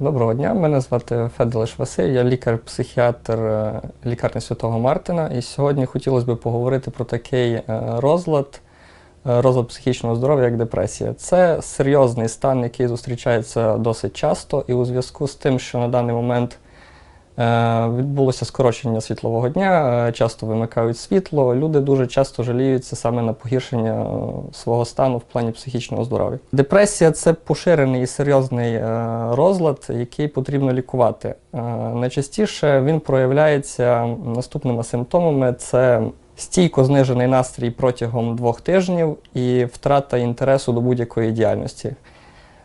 Доброго дня, мене звати Феделиш Василь, я лікар-психіатр е, лікарні Святого Мартина. І сьогодні хотілося б поговорити про такий е, розлад, е, розлад психічного здоров'я, як депресія. Це серйозний стан, який зустрічається досить часто, і у зв'язку з тим, що на даний момент відбулося скорочення світлового дня, е, часто вимикають світло. Люди дуже часто жаліються саме на погіршення е, свого стану в плані психічного здоров'я. Депресія це поширений і серйозний е, розлад, який потрібно лікувати. Е, Найчастіше він проявляється наступними симптомами: це стійко знижений настрій протягом двох тижнів і втрата інтересу до будь-якої діяльності.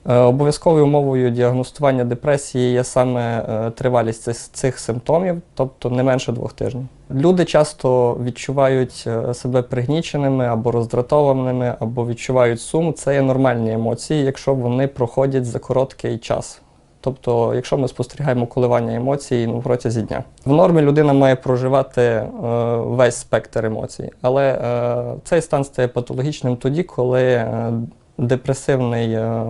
Е, Обов'язковою умовою діагностування депресії є саме е, тривалість цих, симптомів, тобто не менше двох тижнів. Люди часто відчувають е, себе пригніченими або роздратованими, або відчувають сум. Це є нормальні емоції, якщо вони проходять за короткий час. Тобто, якщо ми спостерігаємо коливання емоцій ну, протязі дня. В нормі людина має проживати е, весь спектр емоцій, але е, цей стан стає патологічним тоді, коли е, депресивний е,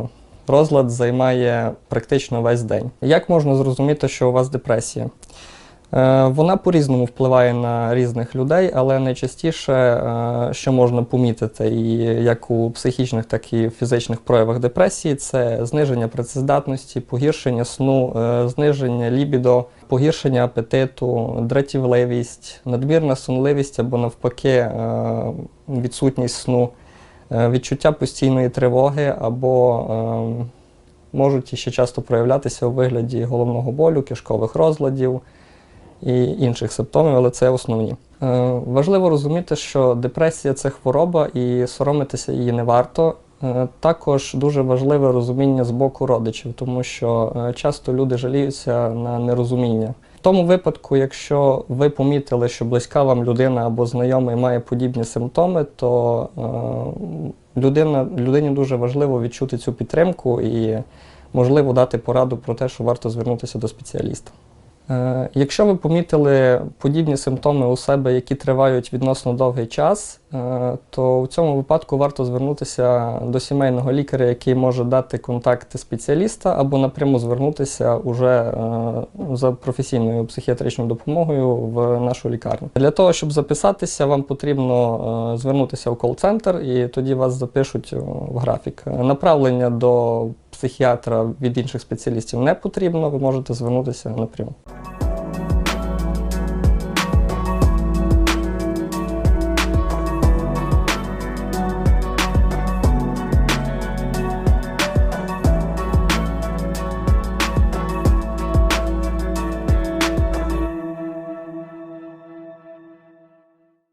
розлад займає практично весь день. Як можна зрозуміти, що у вас депресія? Е, Вона по-різному впливає на різних людей, але найчастіше, е, що можна помітити, і як у психічних, так і фізичних проявах депресії, це зниження працездатності, погіршення сну, е, зниження лібідо, погіршення апетиту, дратівливість, надмірна сонливість або навпаки відсутність сну, відчуття постійної тривоги або е, можуть ще часто проявлятися у вигляді головного болю, кишкових розладів і інших симптомів, але це основні. Е, важливо розуміти, що депресія це хвороба і соромитися її не варто. Е, також дуже важливе розуміння з боку родичів, тому що е, часто люди жаліються на нерозуміння. Тому випадку, якщо ви помітили, що близька вам людина або знайомий має подібні симптоми, то е, людина, людині дуже важливо відчути цю підтримку і можливо дати пораду про те, що варто звернутися до спеціаліста. Е, Якщо ви помітили подібні симптоми у себе, які тривають відносно довгий час, е, то в цьому випадку варто звернутися до сімейного лікаря, який може дати контакти спеціаліста, або напряму звернутися уже е, за професійною психіатричною допомогою в нашу лікарню. Для того, щоб записатися, вам потрібно звернутися в кол-центр, і тоді вас запишуть в графік. Направлення до психіатра від інших спеціалістів не потрібно, ви можете звернутися напряму.